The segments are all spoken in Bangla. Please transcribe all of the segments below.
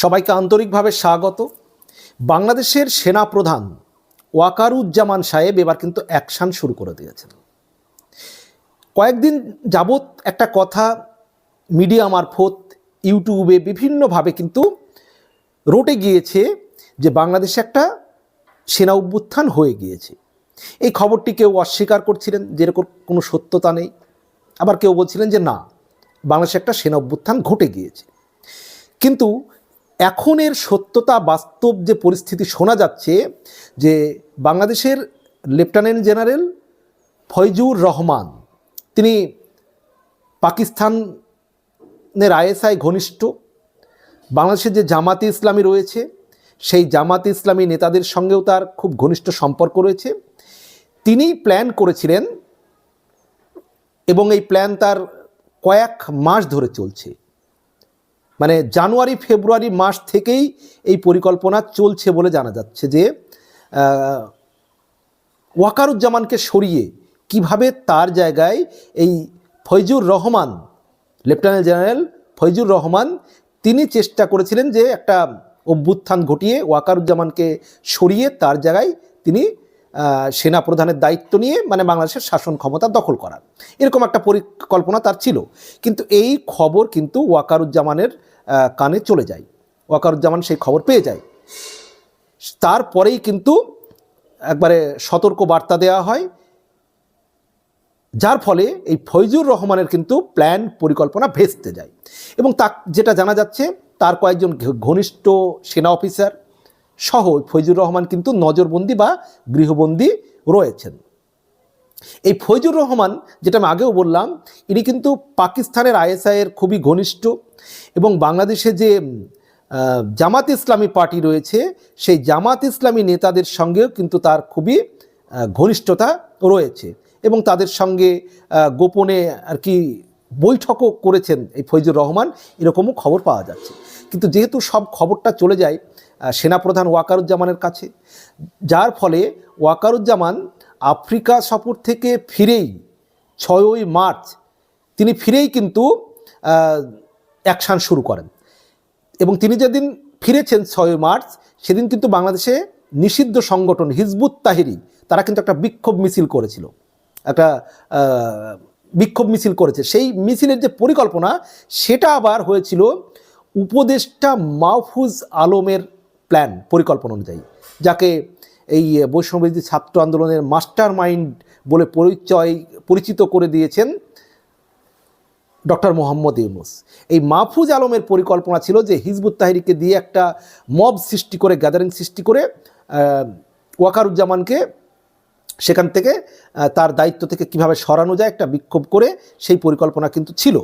সবাইকে আন্তরিকভাবে স্বাগত। বাংলাদেশের সেনা প্রধান ওয়াকারুজ্জামান সাহেব এবার কিন্তু অ্যাকশান শুরু করে দিয়েছেন। কয়েকদিন যাবৎ একটা কথা মিডিয়া মারফত, ইউটিউবে বিভিন্নভাবে কিন্তু রটে গিয়েছে যে বাংলাদেশে একটা সেনা অভ্যুত্থান হয়ে গিয়েছে। এই খবরটি কেউ অস্বীকার করছিলেন, যেরকম কোনো সত্যতা নেই। আবার কেউ বলছিলেন যে না, বাংলাদেশে একটা সেনা অভ্যুত্থান ঘটে গিয়েছে। কিন্তু এখন এর সত্যতা বাস্তব যে পরিস্থিতি শোনা যাচ্ছে, যে বাংলাদেশের লেফটেন্যান্ট জেনারেল ফয়জুর রহমান, তিনি পাকিস্তানের আইএসআই ঘনিষ্ঠ, বাংলাদেশের যে জামাতে ইসলামী রয়েছে, সেই জামাতে ইসলামী নেতাদের সঙ্গেও তার খুব ঘনিষ্ঠ সম্পর্ক রয়েছে। তিনি প্ল্যান করেছিলেন এবং এই প্ল্যান তার কয়েক মাস ধরে চলছে। মানে জানুয়ারি, ফেব্রুয়ারি মাস থেকেই এই পরিকল্পনা চলছে বলে জানা যাচ্ছে যে ওয়াকারুজ্জামানকে সরিয়ে কীভাবে তার জায়গায় এই ফৈজুর রহমান, লেফটেন্যান্ট জেনারেল ফৈজুর রহমান, তিনি চেষ্টা করেছিলেন যে একটা অভ্যুত্থান ঘটিয়ে ওয়াকারুজ্জামানকে সরিয়ে তার জায়গায় তিনি সেনা প্রধানের দায়িত্ব নিয়ে মানে বাংলাদেশের শাসন ক্ষমতা দখল করার। এরকম একটা পরিকল্পনা তার ছিল। কিন্তু এই খবর কিন্তু ওয়াকারুজ্জামানের কানে চলে যায়। ওয়াকারুজ্জামান সেই খবর পেয়ে যায়। তারপরেই কিন্তু একবারে সতর্ক বার্তা দেওয়া হয়। যার ফলে এই ফৈজুর রহমানের কিন্তু প্ল্যান পরিকল্পনা ভেস্তে যায়। এবং তা যেটা জানা যাচ্ছে, তার কয়েকজন ঘনিষ্ঠ সেনা অফিসার সহ ফৈজুর রহমান কিন্তু নজরবন্দি বা গৃহবন্দী রয়েছেন। এই ফৈজুর রহমান, যেটা আমি আগেও বললাম, ইনি কিন্তু পাকিস্তানের আইএসআইয়ের খুবই ঘনিষ্ঠ এবং বাংলাদেশে যে জামাত ইসলামী পার্টি রয়েছে, সেই জামাত ইসলামী নেতাদের সঙ্গেও কিন্তু তার খুবই ঘনিষ্ঠতা রয়েছে এবং তাদের সঙ্গে গোপনে আর কি বৈঠকও করেছেন এই ফৈজুর রহমান। এরকমও খবর পাওয়া যাচ্ছে। কিন্তু যেহেতু সব খবরটা চলে যায় সেনাপ্রধান ওয়াকারুজ্জামানের কাছে, যার ফলে ওয়াকারুজ্জামান আফ্রিকা সফর থেকে ফিরেই ছয়ই মার্চ, তিনি ফিরেই কিন্তু অ্যাকশান শুরু করেন। এবং তিনি যেদিন ফিরেছেন ছয় মার্চ, সেদিন কিন্তু বাংলাদেশে নিষিদ্ধ সংগঠন হিজবুত তাহিরি, তারা কিন্তু একটা বিক্ষোভ মিছিল করেছিল। একটা বিক্ষোভ মিছিল করেছে। সেই মিছিলের যে পরিকল্পনা, সেটা আবার হয়েছিল উপদেষ্টা মাহফুজ আলমের প্ল্যান পরিকল্পনা অনুযায়ী, যাকে এই বৈষ্ণবী ছাত্র আন্দোলনের মাস্টার মাইন্ড বলে পরিচয়, পরিচিত করে দিয়েছেন ডক্টর মোহাম্মদ ইউনুস। এই মাহফুজ আলমের পরিকল্পনা ছিল যে হিজবুত তাহিরিকে দিয়ে একটা মব সৃষ্টি করে গ্যাদারিং সৃষ্টি করে ওয়াকারুজ্জামানকে সেখান থেকে তার দায়িত্ব থেকে কীভাবে সরানো যায় একটা বিক্ষোভ করে সেই পরিকল্পনা কিন্তু ছিল।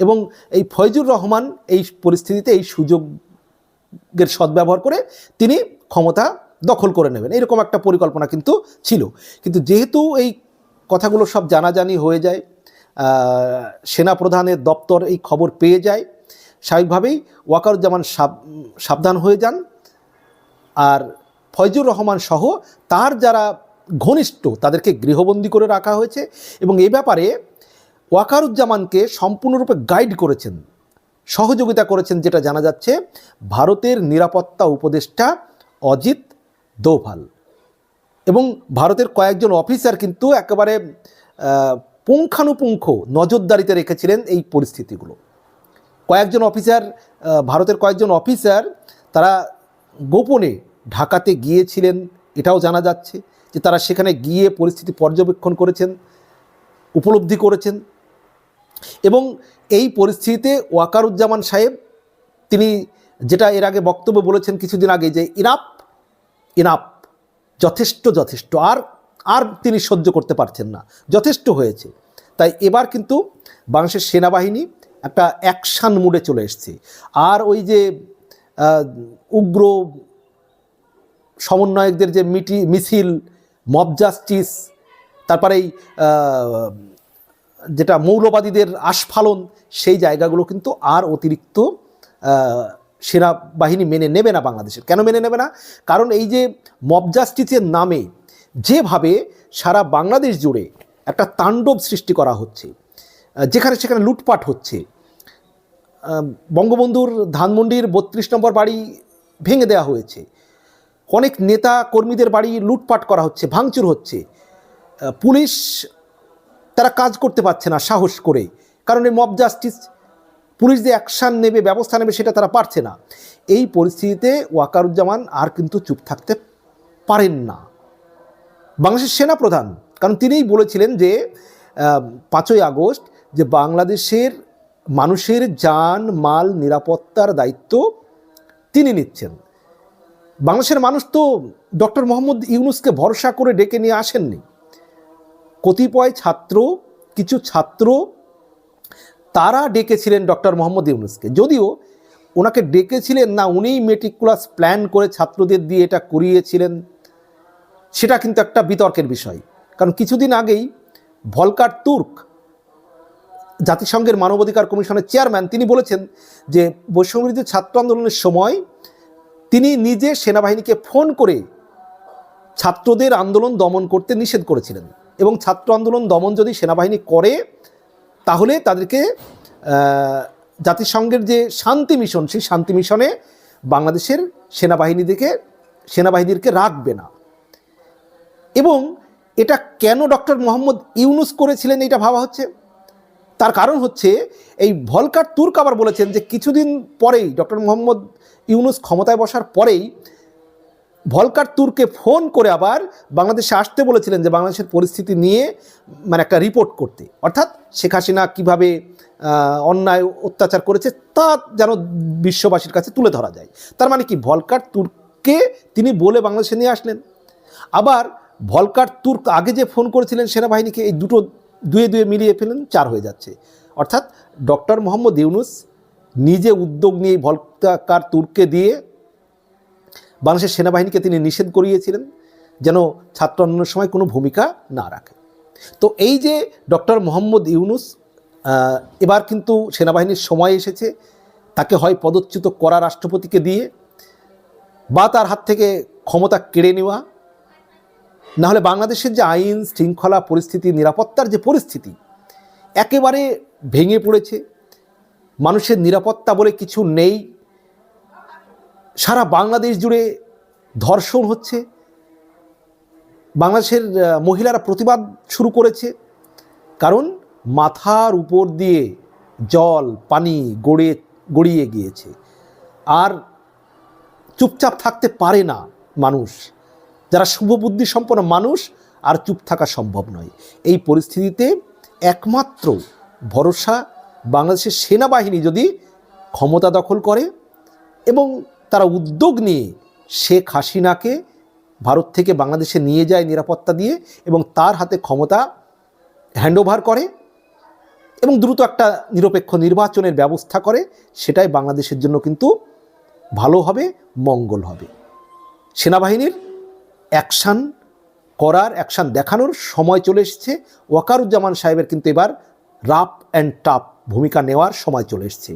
এবং এই ফয়জুর রহমান এই পরিস্থিতিতে এই সুযোগের সদ্ব্যবহার করে তিনি ক্ষমতা দখল করে নেবেন। এরকম একটা পরিকল্পনা কিন্তু ছিল। কিন্তু যেহেতু এই কথাগুলো সব জানাজানি হয়ে যায় সেনাপ্রধানের দপ্তর এই খবর পেয়ে যায়, স্বাভাবিকভাবেই ওয়াকারুজ্জামান সাব- সাবধান হয়ে যান। আর ফয়জুর রহমান সহ তার যারা ঘনিষ্ঠ তাদেরকে গৃহবন্দী করে রাখা হয়েছে এবং এ ব্যাপারে ওয়াকারুজ্জামানকে সম্পূর্ণরূপে গাইড করেছেন, সহযোগিতা করেছেন, যেটা জানা যাচ্ছে ভারতের নিরাপত্তা উপদেষ্টা অজিত দোভাল। এবং ভারতের কয়েকজন অফিসার কিন্তু একেবারে পুঙ্খানুপুঙ্খ নজরদারিতে রেখেছিলেন এই পরিস্থিতিগুলো। কয়েকজন অফিসার ভারতের কয়েকজন অফিসার তারা গোপনে ঢাকাতে গিয়েছিলেন, এটাও জানা যাচ্ছে যে তারা সেখানে গিয়ে পরিস্থিতি পর্যবেক্ষণ করেছেন, উপলব্ধি করেছেন। এবং এই পরিস্থিতিতে ওয়াকারুজ্জামান সাহেব, তিনি যেটা এর আগে বক্তব্য বলেছেন কিছুদিন আগে যে ইনাপ ইনাপ, যথেষ্ট যথেষ্ট, আর আর তিনি সহ্য করতে পারছেন না, যথেষ্ট হয়েছে। তাই এবার কিন্তু বাংলাদেশের সেনাবাহিনী একটা অ্যাকশান মুডে চলে এসছে। আর ওই যে উগ্র সমন্বয়কদের যে মিটি, মিছিল, মব জাস্টিস, তারপরে এই যেটা মৌলবাদীদের আস্ফালন, সেই জায়গাগুলো কিন্তু আর অতিরিক্ত সেনাবাহিনী মেনে নেবে না বাংলাদেশের। কেন মেনে নেবে না? কারণ এই যে মব জাস্টিসের নামে যেভাবে সারা বাংলাদেশ জুড়ে একটা তাণ্ডব সৃষ্টি করা হচ্ছে যেখানে সেখানে লুটপাট হচ্ছে বঙ্গবন্ধুর ধানমন্ডির বত্রিশ নম্বর বাড়ি ভেঙে দেওয়া হয়েছে, অনেক নেতা কর্মীদের বাড়ি লুটপাট করা হচ্ছে, ভাঙচুর হচ্ছে পুলিশ তারা কাজ করতে পারছে না সাহস করে। কারণ এই মব জাস্টিস পুলিশ যে অ্যাকশান নেবে, ব্যবস্থা নেবে, সেটা তারা পারছে না। এই পরিস্থিতিতে ওয়াকারুজ্জামান আর কিন্তু চুপ থাকতে পারেন না। বাংলাদেশের সেনাপ্রধান, কারণ তিনিই বলেছিলেন যে পাঁচই আগস্ট যে বাংলাদেশের মানুষের যান, মাল, নিরাপত্তার দায়িত্ব তিনি নিচ্ছেন। বাংলাদেশের মানুষ তো ডক্টর মোহাম্মদ ইউনুসকে ভরসা করে ডেকে নিয়ে আসেননি। কতিপয় ছাত্র, কিছু ছাত্র, তারা ডেকেছিলেন ডক্টর মোহাম্মদ ইউনুসকে। যদিও ওনাকে ডেকেছিলেন না, উনিই মেটিকুলাস প্ল্যান করে ছাত্রদের দিয়ে এটা করিয়েছিলেন, সেটা কিন্তু একটা বিতর্কের বিষয়। কারণ কিছুদিন আগেই ভলকার তুর্ক, জাতিসংঘের মানবাধিকার কমিশনের চেয়ারম্যান, তিনি বলেছেন যে বৈষম্যবিরোধী ছাত্র আন্দোলনের সময় তিনি নিজে সেনাবাহিনীকে ফোন করে ছাত্রদের আন্দোলন দমন করতে নিষেধ করেছিলেন। এবং ছাত্র আন্দোলন দমন যদি সেনাবাহিনী করে, তাহলে তাদেরকে জাতিসংঘের যে শান্তি মিশন, সেই শান্তি মিশনে বাংলাদেশের সেনাবাহিনীদেরকে সেনাবাহিনীদেরকে রাখবে না। এবং এটা কেন ডক্টর মোহাম্মদ ইউনুস করেছিলেন এটা ভাবা হচ্ছে? তার কারণ হচ্ছে, এই ভলকার তুর্ক আবার বলেছেন যে কিছুদিন পরেই, ডক্টর মোহাম্মদ ইউনুস ক্ষমতায় বসার পরেই ভলকার তুর্কে ফোন করে আবার বাংলাদেশে আসতে বলেছিলেন যে বাংলাদেশের পরিস্থিতি নিয়ে মানে একটা রিপোর্ট করতে। অর্থাৎ শেখ হাসিনা কীভাবে অন্যায় অত্যাচার করেছে তা যেন বিশ্ববাসীর কাছে তুলে ধরা যায়। তার মানে কি? ভলকার তুর্ককে তিনি বলে বাংলাদেশে নিয়ে আসলেন। আবার ভলকার তুর্ক আগে যে ফোন করেছিলেন সেনাবাহিনীকে, এই দুটো, দুয়ে দুয়ে মিলিয়ে ফেলেন, চার হয়ে যাচ্ছে। অর্থাৎ ডক্টর মোহাম্মদ ইউনুস নিজে উদ্যোগ নিয়ে ভলকার তুর্ককে দিয়ে বাংলাদেশের সেনাবাহিনীকে তিনি নিষেধ করিয়েছিলেন যেন ছাত্র আন্দোলনের সময় কোনো ভূমিকা না রাখে। তো এই যে ডক্টর মোহাম্মদ ইউনুস এবার কিন্তু সেনাবাহিনীর সময় এসেছে, তাকে হয় পদচ্যুত করা রাষ্ট্রপতিকে দিয়ে বা তার হাত থেকে ক্ষমতা কেড়ে নেওয়া, নাহলে বাংলাদেশের যে আইন শৃঙ্খলা পরিস্থিতি, নিরাপত্তার যে পরিস্থিতি, একেবারে ভেঙে পড়েছে। মানুষের নিরাপত্তা বলে কিছু নেই সারা বাংলাদেশ জুড়ে ধর্ষণ হচ্ছে। বাংলাদেশের মহিলারা প্রতিবাদ শুরু করেছে। কারণ মাথার উপর দিয়ে জল, পানি গড়ে, গড়িয়ে গিয়েছে। আর চুপচাপ থাকতে পারে না মানুষ। যারা শুভবুদ্ধি সম্পন্ন মানুষ, আর চুপ থাকা সম্ভব নয়। এই পরিস্থিতিতে একমাত্র ভরসা বাংলাদেশের সেনাবাহিনী যদি ক্ষমতা দখল করে এবং তারা উদ্যোগ নিয়ে শেখ হাসিনাকে ভারত থেকে বাংলাদেশে নিয়ে যায় নিরাপত্তা দিয়ে এবং তার হাতে ক্ষমতা হ্যান্ডওভার করে এবং দ্রুত একটা নিরপেক্ষ নির্বাচনের ব্যবস্থা করে, সেটাই বাংলাদেশের জন্য কিন্তু ভালো হবে, মঙ্গল হবে। সেনাবাহিনীর অ্যাকশান করার অ্যাকশান দেখানোর সময় চলে এসেছে। ওয়াকারুজ্জামান সাহেবের কিন্তু এবার রাফ অ্যান্ড টাফ ভূমিকা নেওয়ার সময় চলে এসেছে।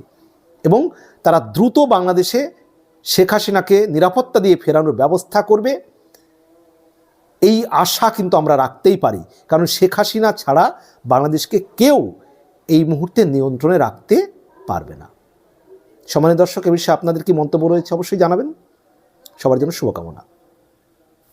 এবং তারা দ্রুত বাংলাদেশে শেখ হাসিনাকে নিরাপত্তা দিয়ে ফেরানোর ব্যবস্থা করবে, এই আশা কিন্তু আমরা রাখতেই পারি। কারণ শেখ হাসিনা ছাড়া বাংলাদেশকে কেউ এই মুহূর্তে নিয়ন্ত্রণে রাখতে পারবে না। সমানের দর্শক, এ বিষয়ে আপনাদের কি মন্তব্য রয়েছে অবশ্যই জানাবেন। সবার জন্য শুভকামনা।